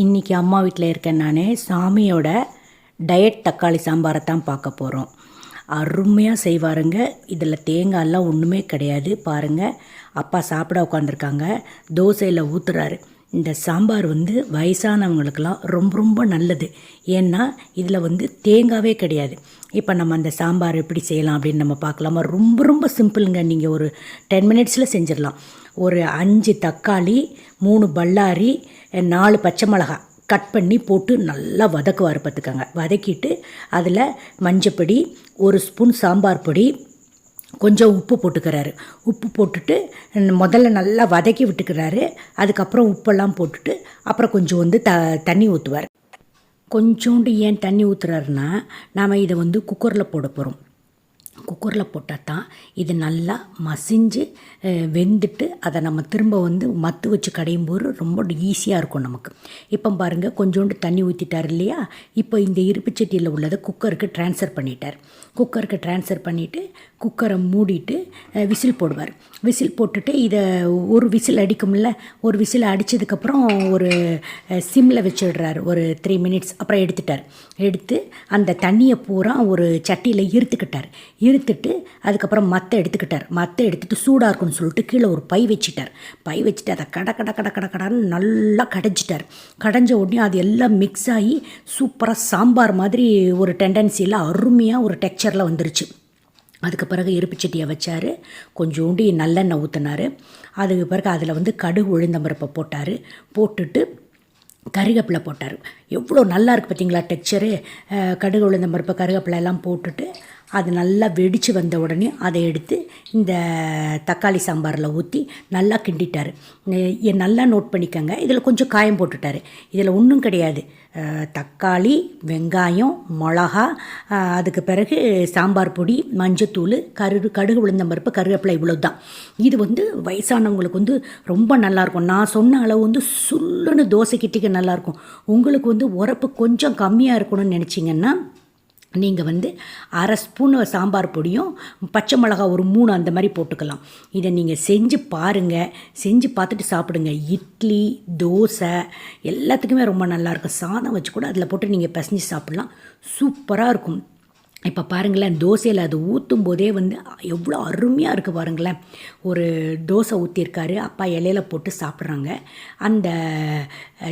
இன்றைக்கி அம்மா வீட்டில் இருக்கேன் நான். சாமியோட டயட் தக்காளி சாம்பாரை தான் பார்க்க போகிறோம் அருமையாக செய்வாருங்க. இதில் தேங்காயெல்லாம் ஒன்றுமே கிடையாது. பாருங்கள் அப்பா சாப்பிட உட்காந்துருக்காங்க தோசையில் ஊற்றுறாரு இந்த சாம்பார் வந்து வயசானவங்களுக்கெல்லாம் ரொம்ப ரொம்ப நல்லது. ஏன்னா இதில் வந்து தேங்காவே கிடையாது. இப்போ நம்ம அந்த சாம்பார் எப்படி செய்யலாம் அப்படின்னு நம்ம பார்க்கலாமா? ரொம்ப ரொம்ப சிம்பிளுங்க நீங்கள் ஒரு டென் மினிட்ஸில் செஞ்சிடலாம். ஒரு அஞ்சு தக்காளி மூணு பல்லாரி நாலு பச்சை மிளகாய் கட் பண்ணி போட்டு நல்லா வதக்குவார் பார்த்துக்கோங்க. வதக்கிட்டு அதில் மஞ்சப்பொடி ஒரு ஸ்பூன் சாம்பார் பொடி கொஞ்சம் உப்பு போட்டுக்கிறாரு. உப்பு போட்டுட்டு முதல்ல நல்லா வதக்கி விட்டுக்கிறாரு. அதுக்கப்புறம் உப்பெல்லாம் போட்டுட்டு அப்புறம் கொஞ்சம் வந்து த தண்ணி ஊற்றுவார் கொஞ்சோண்டு ஏன் தண்ணி ஊற்றுறாருன்னா நாம் இதை வந்து குக்கரில் போட போகிறோம் குக்கரில் போட்டால் தான் இது நல்லா மசிஞ்சு வெந்துட்டு அதை நம்ம திரும்ப வந்து மத்து வச்சு கடையும் போது ரொம்ப ஈஸியாக இருக்கும் நமக்கு. இப்போ பாருங்கள் கொஞ்சோண்டு தண்ணி ஊற்றிட்டார் இல்லையா? இப்போ இந்த இருப்பு சட்டியில் உள்ளதை குக்கருக்கு ட்ரான்ஸ்ஃபர் பண்ணிட்டார். குக்கருக்கு ட்ரான்ஸ்ஃபர் பண்ணிவிட்டு குக்கரை மூடிட்டு விசில் போடுவார். விசில் போட்டுட்டு இதை ஒரு விசில் அடிக்கும்ல ஒரு விசில் அடித்ததுக்கப்புறம் ஒரு சிம்மில் வச்சிடுறாரு. ஒரு த்ரீ மினிட்ஸ் அப்புறம் எடுத்துட்டார். எடுத்து அந்த தண்ணியை பூரா ஒரு சட்டியில் இருத்துக்கிட்டார். இருத்துட்டு அதுக்கப்புறம் மற்ற எடுத்துக்கிட்டார். மற்ற எடுத்துட்டு சூடாக இருக்கும்னு சொல்லிட்டு கீழே ஒரு பை வச்சிட்டார். பை வச்சுட்டு அதை கட கட கட கட கடன்னு நல்லா கடைஞ்சிட்டார். கடைஞ்ச உடனே அது எல்லாம் மிக்ஸ் ஆகி சூப்பராக சாம்பார் மாதிரி ஒரு டெண்டன்சியில் அருமையாக ஒரு டெக்ஸ்சரில் வந்துருச்சு. அதுக்கு பிறகு இருப்பு சட்டியை வச்சார். கொஞ்சோண்டு நல்லெண்ணெய் ஊற்றினார் அதுக்கு பிறகு அதில் வந்து கடுகு உளுந்தம்பருப்பை போட்டார். போட்டுட்டு கருவேப்பிலை போட்டார். எவ்வளோ நல்லா இருக்குது பார்த்தீங்களா டெக்ஸ்சரு கடுகு உளுந்தம்பருப்பு கருவேப்பிலை எல்லாம் போட்டுட்டு அது நல்லா வெடித்து வந்த உடனே அதை எடுத்து இந்த தக்காளி சாம்பாரில் ஊற்றி நல்லா கிண்டிட்டார். எ- நல்லா நோட் பண்ணிக்கோங்க. இதில் கொஞ்சம் காயம் போட்டுட்டார். இதில் ஒன்றும் கிடையாது. தக்காளி வெங்காயம் மிளகா அதுக்கு பிறகு சாம்பார் பொடி மஞ்சத்தூள் கரு கடுகு உளுந்தம்பருப்பு கருவேப்பிலை இவ்வளோ தான் இது வந்து வயசானவங்களுக்கு வந்து ரொம்ப நல்லாயிருக்கும். நான் சொன்ன அளவு வந்து சுள்ளுன்னு கிட்டிக்க நல்லாயிருக்கும். உங்களுக்கு வந்து உரப்பு கொஞ்சம் கம்மியாக இருக்கணும்னு நினச்சிங்கன்னா நீங்கள் வந்து அரை ஸ்பூன் சாம்பார் பொடியும் பச்சை மிளகா ஒரு மூணு அந்த மாதிரி போட்டுக்கலாம். இதை நீங்கள் செஞ்சு பாருங்கள் செஞ்சு பார்த்துட்டு சாப்பிடுங்க. இட்லி தோசை எல்லாத்துக்குமே ரொம்ப நல்லாயிருக்கும் சாதம் வச்சு கூட அதில் போட்டு நீங்கள் பிசைஞ்சு சாப்பிட்லாம். சூப்பராக இருக்கும். இப்போ பாருங்களேன் தோசையில் அது ஊற்றும் போதே வந்து எவ்வளோ அருமையாக இருக்குது பாருங்களேன். ஒரு தோசை ஊற்றிருக்காரு அப்பா இலையில போட்டு சாப்பிட்றாங்க. அந்த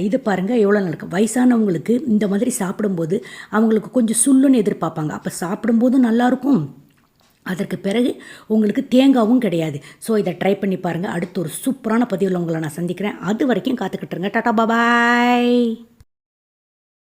இது பாருங்கள் எவ்வளோ நல்லா இருக்கு. வயசானவங்களுக்கு இந்த மாதிரி சாப்பிடும்போது அவங்களுக்கு கொஞ்சம் சுள்ளுன்னு எதிர்பார்ப்பாங்க. அப்போ சாப்பிடும்போதும் நல்லாயிருக்கும் அதற்கு பிறகு உங்களுக்கு தேங்காவும் கிடையாது. ஸோ இதை ட்ரை பண்ணி பாருங்கள் அடுத்து ஒரு சூப்பரான பதிவில் உங்களை நான் சந்திக்கிறேன். அது வரைக்கும் காத்துக்கிட்டுருங்க டாட்டா பாபாய்